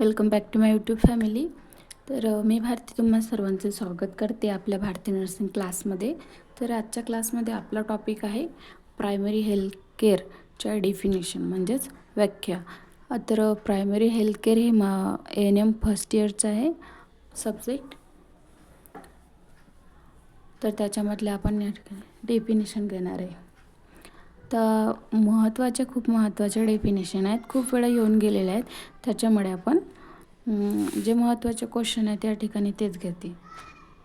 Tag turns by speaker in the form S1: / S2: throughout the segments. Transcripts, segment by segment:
S1: Welcome back to my YouTube family तर मी भारती तुम्हा सर्वांचे स्वागत करते आपल्या भारती नर्सिंग क्लासमध्ये तर आजच्या क्लासमध्ये आपला टॉपिक आहे प्रायमरी हेल्थ केअरच्या डेफिनेशन म्हणजेच व्याख्या. तर प्रायमरी हेल्थ केअर हे मा एन एम फर्स्ट इयरचं आहे सब्जेक्ट तर त्याच्यामधले आपण या ठिकाणी डेफिनेशन घेणार आहे. तर महत्त्वाच्या खूप महत्त्वाच्या डेफिनेशन आहेत. खूप वेळा येऊन गेलेल्या आहेत. त्याच्यामुळे आपण जे महत्त्वाचे क्वेश्चन आहे त्या ठिकाणी तेच घेते.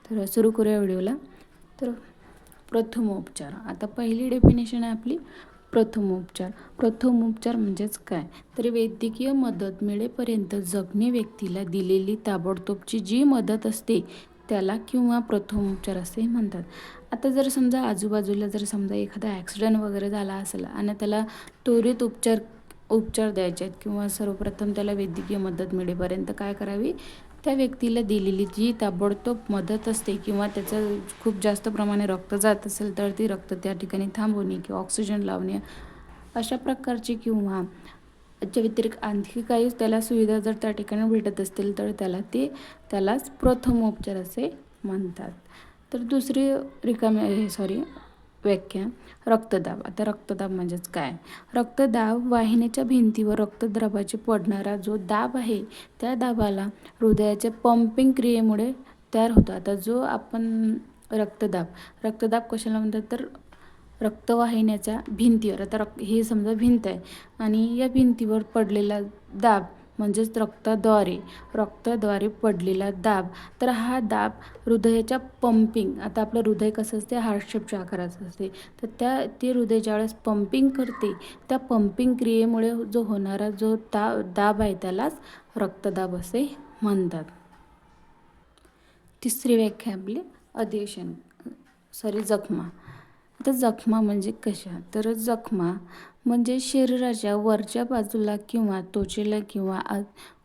S1: तर सुरू करूया व्हिडिओला. तर प्रथमोपचार. आता पहिली डेफिनेशन आहे आपली प्रथमोपचार. प्रथमोपचार म्हणजेच काय? तर वैद्यकीय मदत मिळेपर्यंत जखमी व्यक्तीला दिलेली ताबडतोबची जी मदत असते त्याला किंवा प्रथमोपचार असे म्हणतात. आता जर समजा आजूबाजूला जर समजा एखादा ॲक्सिडेंट वगैरे झाला असेल आणि त्याला त्वरित उपचार उपचार द्यायचे आहेत किंवा सर्वप्रथम त्याला वैद्यकीय मदत मिळेपर्यंत काय करावी? त्या व्यक्तीला दिलेली जी ताबडतोब मदत असते किंवा त्याचं खूप जास्त प्रमाणे रक्त जात असेल तर ती रक्त त्या ठिकाणी थांबवणे किंवा ऑक्सिजन लावणे अशा प्रकारची किंवा याच्या व्यतिरिक्त आणखी काही त्याला सुविधा जर त्या ठिकाणी भेटत असतील तर त्याला ते त्यालाच प्रथमोपचार असे म्हणतात. तर दुसरी रिकामी हे सॉरी व्याख्या रक्तदाब. आता रक्तदाब म्हणजेच काय? रक्तदाब वाहिनीच्या भिंतीवर रक्तद्रवाचे पडणारा जो दाब आहे त्या दाबाला हृदयाच्या पंपिंग क्रियेमुळे तयार होतो. आता जो आपण रक्तदाब रक्तदाब कशाला म्हणतात? तर रक्तवाहिन्याच्या भिंतीवर. आता रक्त हे समजा भिंत आहे आणि या भिंतीवर पडलेला दाब म्हणजेच रक्ताद्वारे रक्ताद्वारे पडलेला दाब. तर हा दाब हृदयाच्या पंपिंग आता आपलं हृदय कसं असते? हार्टशेपच्या आकाराचं असते. तर त्या ते हृदय ज्यावेळेस पंपिंग करते त्या पंपिंग क्रियेमुळे जो होणारा जो ता दाब आहे त्यालाच रक्तदाब असे म्हणतात. तिसरी व्याख्या आपली अधिवेशन सॉरी जखमा. आता जखमा म्हणजे कशा? तर जखमा म्हणजे शरीराच्या वरच्या बाजूला किंवा त्वचेला किंवा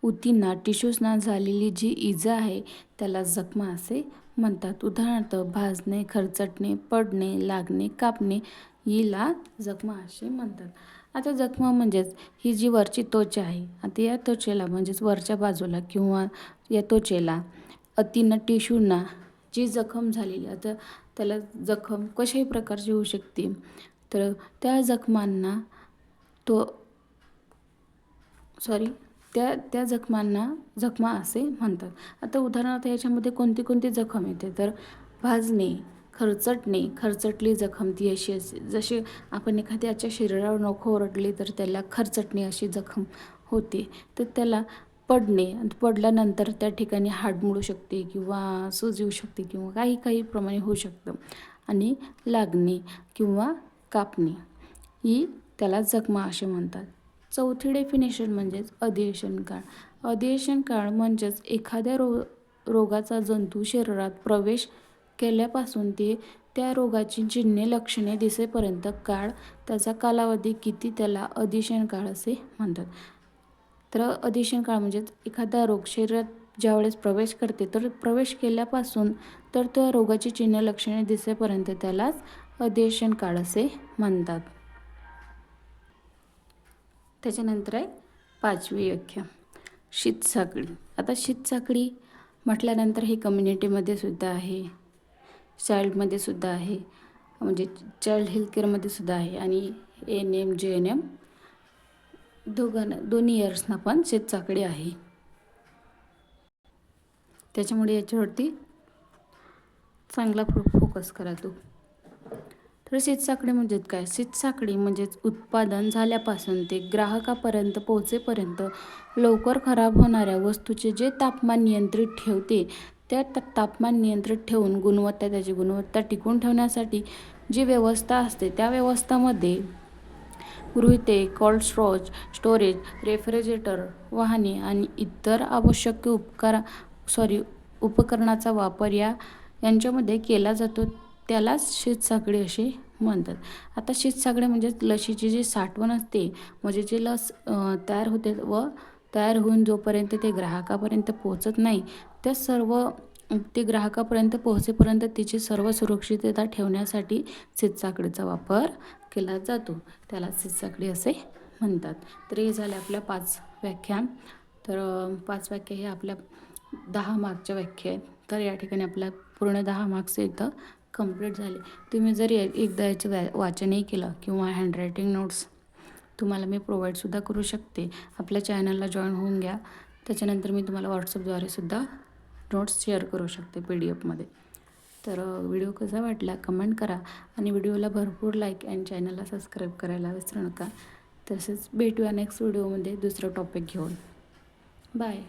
S1: उतींना टिश्यूसना झालेली जी इजा आहे त्याला जखमा असे म्हणतात. उदाहरणार्थ भाजणे खरचटणे पडणे लागणे कापणे हिला जखमा असे म्हणतात. आता जखमा म्हणजेच ही जी वरची त्वचा आहे आता या त्वचेला म्हणजेच वरच्या बाजूला किंवा या त्वचेला अतीनं टिश्यूना जी जखम झालेली आता त्याला जखम कशाही प्रकारची होऊ शकते. तर त्या जखमांना तो सॉरी त्या त्या जखमांना जखमा असे म्हणतात. आता उदाहरणार्थ याच्यामध्ये कोणती कोणती जखम येते? तर भाजणे खरचटणे खरचटली जखम ती अशी असते जशी आपण एखाद्याच्या शरीरावर नखो ओरडली तर त्याला खरचटणे अशी जखम होते. तर त्याला पडणे पडल्यानंतर त्या ठिकाणी हाड मुडू शकते किंवा सूज येऊ शकते किंवा काही काही प्रमाणे होऊ शकतं. आणि लागणे किंवा कापणे ही त्याला जखमा असे म्हणतात. चौथी डेफिनेशन म्हणजेच अधिवेशन काळ. अधिवेशन काळ म्हणजेच एखाद्या रो रोगाचा जंतू शरीरात प्रवेश केल्यापासून ते त्या रोगाची चिन्हे लक्षणे दिसेपर्यंत काळ त्याचा कालावधी किती त्याला अधिवेशन काळ असे म्हणतात. तर अधिवेशन काळ म्हणजेच एखादा रोग शरीरात ज्यावेळेस प्रवेश करते तर प्रवेश केल्यापासून तर त्या रोगाची चिन्ह लक्षणे दिसेपर्यंत त्यालाच अधिवेशन काळ असे म्हणतात. त्याच्यानंतर आहे पाचवी व्याख्या. शीतसाकळी आता शीत साखळी म्हटल्यानंतर हे कम्युनिटीमध्ये सुद्धा आहे. चाइल्डमध्ये सुद्धा आहे. म्हणजे चाइल्ड हेल्थ केअरमध्ये सुद्धा आहे. आणि N M J N M दोघांना दोन्ही इयर्सना पण शेतचाकडी आहे. त्याच्यामुळे याच्यावरती चांगला फो फोकस करा तू. तर शेतसाखळी म्हणजेच काय? शेतसाखळी म्हणजेच उत्पादन झाल्यापासून ते ग्राहकापर्यंत पोहोचेपर्यंत लवकर खराब होणाऱ्या वस्तूचे जे तापमान नियंत्रित ठेवते त्या तापमान नियंत्रित ठेवून गुणवत्ता त्याची गुणवत्ता टिकून ठेवण्यासाठी जी व्यवस्था असते त्या व्यवस्थामध्ये गृहिते कोल्ड स्टोरेज स्टोरेज रेफ्रिजरेटर वाहने आणि इतर आवश्यक उपकार सॉरी उपकरणाचा वापर या यांच्यामध्ये केला जातो. त्यालाच शीतसाखळी असे म्हणतात. आता शीतसाखळी म्हणजेच लसीची जी साठवण असते म्हणजे जी लस तयार होते व तयार होऊन जोपर्यंत ते ग्राहकापर्यंत पोहोचत नाही त्या सर्व ते ग्राहकापर्यंत पोहोचेपर्यंत तिची सर्व सुरक्षितता ठेवण्यासाठी शीतसाकळीचा वापर केला जातो. त्याला शीतसाकळी असे म्हणतात. तर हे झाले आपल्या पाच व्याख्या. तर पाच व्याख्या हे आपल्या दहा मार्कच्या व्याख्या आहेत. तर या ठिकाणी आपल्या पूर्ण दहा मार्क्स इथं कंप्लीट झाले. तुम्ही जर एकदा याचं व्या वाचनही केलं किंवा हँडरायटिंग नोट्स तुम्हाला मी प्रोव्हाइडसुद्धा करू शकते. आपल्या चॅनलला जॉईन होऊन घ्या. त्याच्यानंतर मी तुम्हाला व्हॉट्सअपद्वारे सुद्धा नोट्स शेअर करू शकते पी डी एफमध्ये तर व्हिडिओ कसा वाटला कमेंट करा आणि व्हिडिओला भरपूर लाईक अँड चॅनलला सबस्क्राईब करायला विसरू नका. तसेच भेटूया नेक्स्ट व्हिडिओमध्ये दुसरं टॉपिक घेऊन. बाय